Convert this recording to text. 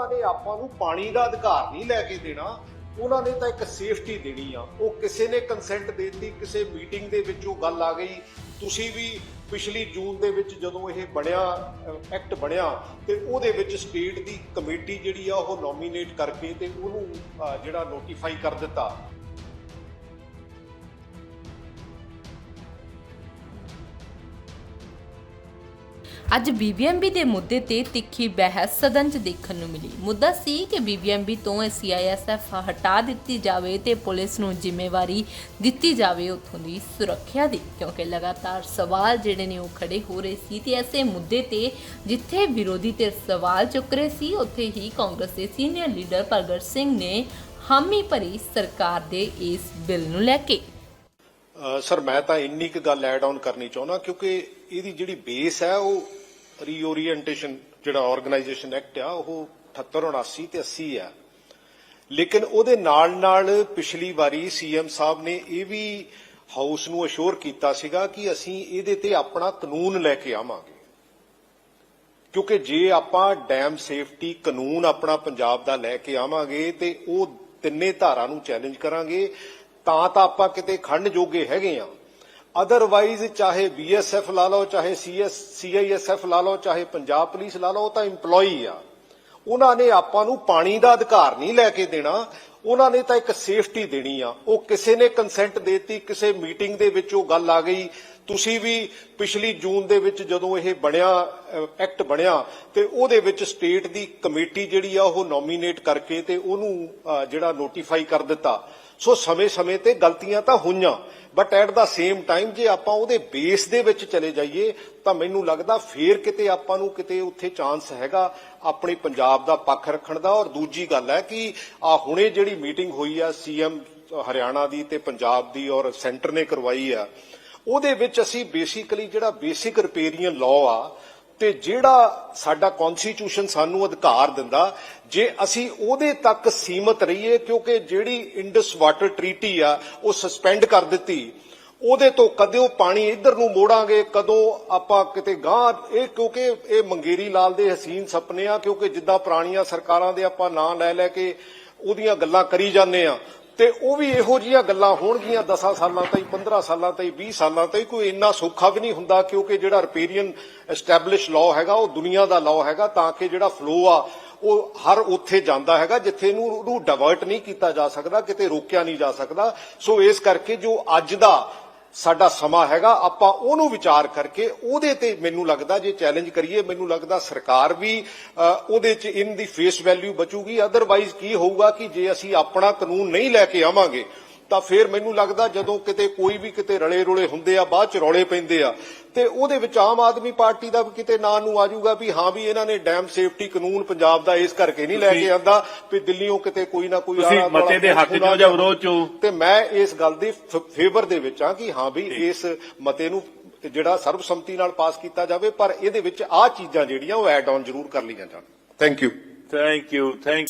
ਉਹਨਾਂ ਨੇ ਆਪਾਂ ਨੂੰ ਪਾਣੀ ਦਾ ਅਧਿਕਾਰ ਨਹੀਂ ਲੈ ਕੇ ਦੇਣਾ, ਉਹਨਾਂ ਨੇ ਤਾਂ ਇੱਕ ਸੇਫਟੀ ਦੇਣੀ ਆ। ਉਹ ਕਿਸੇ ਨੇ ਕੰਸੈਂਟ ਦਿੱਤੀ, ਕਿਸੇ ਮੀਟਿੰਗ ਦੇ ਵਿੱਚ ਉਹ ਗੱਲ ਆ ਗਈ। ਤੁਸੀਂ ਵੀ ਪਿਛਲੀ ਜੂਨ ਦੇ ਵਿੱਚ ਜਦੋਂ ਇਹ ਬਣਿਆ ਐਕਟ ਬਣਿਆ, ਤੇ ਉਹਦੇ ਵਿੱਚ ਸਟੇਟ ਦੀ ਕਮੇਟੀ ਜਿਹੜੀ ਆ, ਉਹ ਨੋਮੀਨੇਟ ਕਰਕੇ ਤੇ ਉਹਨੂੰ ਜਿਹੜਾ ਨੋਟੀਫਾਈ ਕਰ ਦਿੱਤਾ। ਅੱਜ ਬੀਬੀਐਮਬੀ ਦੇ ਮੁੱਦੇ ਤੇ ਤਿੱਖੀ ਬਹਿਸ ਸਦਨ 'ਚ ਦੇਖਣ ਨੂੰ ਮਿਲੀ। ਮੁੱਦਾ ਸੀ ਕਿ ਬੀਬੀਐਮਬੀ ਤੋਂ ਸੀਆਈਐਸਐਫ ਹਟਾ ਦਿੱਤੀ ਜਾਵੇ ਤੇ ਪੁਲਿਸ ਨੂੰ ਜ਼ਿੰਮੇਵਾਰੀ ਦਿੱਤੀ ਜਾਵੇ ਉੱਥੋਂ ਦੀ ਸੁਰੱਖਿਆ ਦੀ, ਕਿਉਂਕਿ ਲਗਾਤਾਰ ਸਵਾਲ ਜਿਹੜੇ ਨੇ ਉਹ ਖੜੇ ਹੋ ਰਹੇ ਸੀ ਤੇ ਐਸੇ ਮੁੱਦੇ ਤੇ ਜਿੱਥੇ ਵਿਰੋਧੀ ਤੇ ਸਵਾਲ ਚੁੱਕ ਰਹੇ ਸੀ, ਉੱਥੇ ਹੀ ਕਾਂਗਰਸ ਦੇ ਸੀਨੀਅਰ ਲੀਡਰ ਪ੍ਰਗਟ ਸਿੰਘ ਨੇ ਹਾਮੀ ਭਰੀ ਸਰਕਾਰ ਦੇ ਇਸ ਬਿੱਲ ਨੂੰ ਲੈ ਕੇ। ਸਰ, ਮੈਂ ਤਾਂ ਇੰਨੀ ਕੁ ਗੱਲ ਐਡ ਆਨ ਕਰਨੀ ਚਾਹੁੰਦਾ, ਕਿਉਂਕਿ ਇਹਦੀ ਜਿਹੜੀ ਬੇਸ ਹੈ, ਉਹ ਰੀਓਰੀਐਂਟੇਸ਼ਨ ਜਿਹੜਾ ਆਰਗੇਨਾਈਜੇਸ਼ਨ ਐਕਟ ਆ, ਉਹ 78 79 ਤੇ 80 ਆ। ਲੇਕਿਨ ਉਹਦੇ ਨਾਲ ਨਾਲ ਪਿਛਲੀ ਵਾਰੀ ਸੀਐਮ ਸਾਹਿਬ ਨੇ ਇਹ ਵੀ ਹਾਊਸ ਨੂੰ ਅਸ਼ੋਰ ਕੀਤਾ ਸੀਗਾ ਕਿ ਅਸੀਂ ਇਹਦੇ ਤੇ ਆਪਣਾ ਕਾਨੂੰਨ ਲੈ ਕੇ ਆਵਾਂਗੇ। ਕਿਉਂਕਿ ਜੇ ਆਪਾਂ ਡੈਮ ਸੇਫਟੀ ਕਾਨੂੰਨ ਆਪਣਾ ਪੰਜਾਬ ਦਾ ਲੈ ਕੇ ਆਵਾਂਗੇ ਤੇ ਉਹ ਤਿੰਨੇ ਧਾਰਾ ਨੂੰ ਚੈਲੰਜ ਕਰਾਂਗੇ, ਤਾਂ ਤਾਂ ਆਪਾਂ ਕਿਤੇ ਖੰਡ ਜੋਗੇ ਹੈਗੇ ਆ। ਅਦਰਵਾਈਜ਼ ਚਾਹੇ ਬੀਐਸਐਫ ਲਾ ਲਓ, ਚਾਹੇ ਸੀਐਸ ਸੀਆਈਐਸਐਫ ਲਾ ਲਓ, ਚਾਹੇ ਪੰਜਾਬ ਪੁਲਿਸ ਲਾ ਲਓ, ਉਹ ਤਾਂ EMPLOYEE ਆ। ਉਹਨਾਂ ਨੇ ਆਪਾਂ ਨੂੰ ਪਾਣੀ ਦਾ ਅਧਿਕਾਰ ਨਹੀਂ ਲੈ ਕੇ ਦੇਣਾ, ਉਹਨਾਂ ਨੇ ਤਾਂ ਇੱਕ ਸੇਫਟੀ ਦੇਣੀ ਆ। ਉਹ ਕਿਸੇ ਨੇ ਕੰਸੈਂਟ ਦੇਤੀ, ਕਿਸੇ ਮੀਟਿੰਗ ਦੇ ਵਿੱਚ ਉਹ ਗੱਲ ਆ ਗਈ। ਤੁਸੀਂ ਵੀ ਪਿਛਲੀ ਜੂਨ ਦੇ ਵਿੱਚ ਜਦੋਂ ਇਹ ਬਣਿਆ ਐਕਟ ਬਣਿਆ, ਤੇ ਉਹਦੇ ਵਿੱਚ ਸਟੇਟ ਦੀ ਕਮੇਟੀ ਜਿਹੜੀ ਆ, ਉਹ ਨੋਮੀਨੇਟ ਕਰਕੇ ਤੇ ਉਹਨੂੰ ਜਿਹੜਾ ਨੋਟੀਫਾਈ ਕਰ ਦਿੱਤਾ। ਸੋ ਸਮੇਂ-ਸਮੇਂ ਤੇ ਗਲਤੀਆਂ ਤਾਂ ਹੋਈਆਂ but at the same time ਜੇ ਆਪਾਂ ਉਹਦੇ ਬੇਸ ਦੇ ਵਿੱਚ ਚਲੇ ਜਾਈਏ, ਤਾਂ ਮੈਨੂੰ ਲੱਗਦਾ ਫੇਰ ਕਿਤੇ ਆਪਾਂ ਨੂੰ ਕਿਤੇ ਉੱਥੇ ਚਾਂਸ ਹੈਗਾ ਆਪਣੇ ਪੰਜਾਬ ਦਾ ਪੱਖ ਰੱਖਣ ਦਾ। ਔਰ ਦੂਜੀ ਗੱਲ ਹੈ ਕਿ ਆ ਹੁਣੇ ਜਿਹੜੀ ਮੀਟਿੰਗ ਹੋਈ ਆ ਸੀਐਮ ਹਰਿਆਣਾ ਦੀ ਤੇ ਪੰਜਾਬ ਦੀ ਔਰ ਸੈਂਟਰ ਨੇ ਕਰਵਾਈ ਆ, ਉਹਦੇ ਵਿੱਚ ਅਸੀਂ ਬੇਸਿਕਲੀ ਜਿਹੜਾ ਬੇਸਿਕ ਰਿਪੇਰੀਅਨ ਲਾਅ ਆ ਤੇ ਜਿਹੜਾ ਸਾਡਾ ਕਨਸਟੀਟਿਊਸ਼ਨ ਸਾਨੂੰ ਅਧਿਕਾਰ ਦਿੰਦਾ, ਜੇ ਅਸੀਂ ਉਹਦੇ ਤੱਕ ਸੀਮਤ ਰਹੀਏ, ਕਿਉਂਕਿ ਜਿਹੜੀ ਇੰਡਸ ਵਾਟਰ ਟ੍ਰੀਟੀ ਆ, ਉਹ ਸਸਪੈਂਡ ਕਰ ਦਿੱਤੀ, ਉਹਦੇ ਤੋਂ ਕਦੇ ਉਹ ਪਾਣੀ ਇੱਧਰ ਨੂੰ ਮੋੜਾਂਗੇ, ਕਦੋਂ ਆਪਾਂ ਕਿਤੇ ਗਾਂ ਇਹ ਕਿਉਂਕਿ ਇਹ ਮੰਗੇਰੀ ਲਾਲ ਦੇ ਹਸੀਨ ਸੁਪਨੇ ਆ, ਕਿਉਂਕਿ ਜਿੱਦਾਂ ਪੁਰਾਣੀਆਂ ਸਰਕਾਰਾਂ ਦੇ ਆਪਾਂ ਨਾਂ ਲੈ ਲੈ ਕੇ ਉਹਦੀਆਂ ਗੱਲਾਂ ਕਰੀ ਜਾਂਦੇ ਆ ਤੇ ਉਹ ਵੀ ਇਹੋ ਜੀਆਂ ਗੱਲਾਂ ਹੋਣਗੀਆਂ 10 ਸਾਲਾਂ ਤਾਈਂ 15 ਸਾਲਾਂ ਤਾਈਂ 20 ਸਾਲਾਂ ਤਾਈਂ, ਕੋਈ ਇੰਨਾ ਸੌਖਾ ਵੀ ਨਹੀਂ ਹੁੰਦਾ ਕਿਉਂਕਿ ਜਿਹੜਾ ਰਿਪੇਰੀਅਨ ਐਸਟੈਬਲਿਸ਼ ਲਾਅ ਹੈਗਾ, ਉਹ ਦੁਨੀਆ ਦਾ ਲਾਅ ਹੈਗਾ, ਤਾਂ ਕਿ ਜਿਹੜਾ ਫਲੋ ਆ, ਉਹ ਹਰ ਉੱਥੇ ਜਾਂਦਾ ਹੈਗਾ, ਜਿੱਥੇ ਇਹਨੂੰ ਉਹਨੂੰ ਡਾਇਵਰਟ ਨਹੀਂ ਕੀਤਾ ਜਾ ਸਕਦਾ, ਕਿਤੇ ਰੋਕਿਆ ਨਹੀਂ ਜਾ ਸਕਦਾ। ਸੋ ਇਸ ਕਰਕੇ ਜੋ ਅੱਜ ਦਾ ਸਾਡਾ ਸਮਾਂ ਹੈਗਾ, ਆਪਾਂ ਉਹਨੂੰ ਵਿਚਾਰ ਕਰਕੇ ਉਹਦੇ ਤੇ ਮੈਨੂੰ ਲੱਗਦਾ ਜੇ ਚੈਲੰਜ ਕਰੀਏ, ਮੈਨੂੰ ਲੱਗਦਾ ਸਰਕਾਰ ਵੀ ਉਹਦੇ ਚ ਇਨ ਦੀ ਫੇਸ ਵੈਲਿਊ ਬਚੂਗੀ ਅਦਰਵਾਈਜ਼ ਕੀ ਹੋਊਗਾ ਕਿ ਜੇ ਅਸੀਂ ਆਪਣਾ ਕਾਨੂੰਨ ਨਹੀਂ ਲੈ ਕੇ ਆਵਾਂਗੇ, ਤਾਂ ਫਿਰ ਮੈਨੂੰ ਲੱਗਦਾ ਜਦੋਂ ਕਿਤੇ ਕੋਈ ਵੀ ਕਿਤੇ ਰਲੇ ਰੋਲੇ ਹੁੰਦੇ ਆ, ਬਾਅਦ ਚ ਰੌਲੇ ਪੈਂਦੇ ਆ। ਤੇ ਉਹਦੇ ਵਿੱਚ ਆਮ ਆਦਮੀ ਪਾਰਟੀ ਦਾ ਵੀ ਕਿਤੇ ਨਾਂ ਨੂੰ ਆਜੂਗਾ ਵੀ ਹਾਂ ਵੀ ਇਹਨਾਂ ਨੇ ਡੈਮ ਸੇਫਟੀ ਕਾਨੂੰਨ ਪੰਜਾਬ ਦਾ ਇਸ ਕਰਕੇ ਨਹੀਂ ਲੈ ਕੇ ਆਂਦਾ ਵੀ ਦਿੱਲੀੋਂ ਕਿਤੇ ਕੋਈ ਨਾ ਕੋਈ ਤੁਸੀਂ ਮਤੇ ਦੇ ਹੱਕ ਚੋਂ ਜਾਂ ਵਿਰੋਧ ਚੋਂ? ਤੇ ਮੈਂ ਇਸ ਗੱਲ ਦੀ ਫੇਵਰ ਦੇ ਵਿੱਚ ਆ ਕਿ ਹਾਂ ਵੀ ਇਸ ਮਤੇ ਨੂੰ ਜਿਹੜਾ ਸਰਬਸੰਮਤੀ ਨਾਲ ਪਾਸ ਕੀਤਾ ਜਾਵੇ ਪਰ ਇਹਦੇ ਵਿੱਚ ਆਹ ਚੀਜ਼ਾਂ ਜਿਹੜੀਆਂ ਉਹ ਐਡ ਆਨ ਜ਼ਰੂਰ ਕਰ ਲਈਆਂ ਜਾਣ। Thank you thank you thank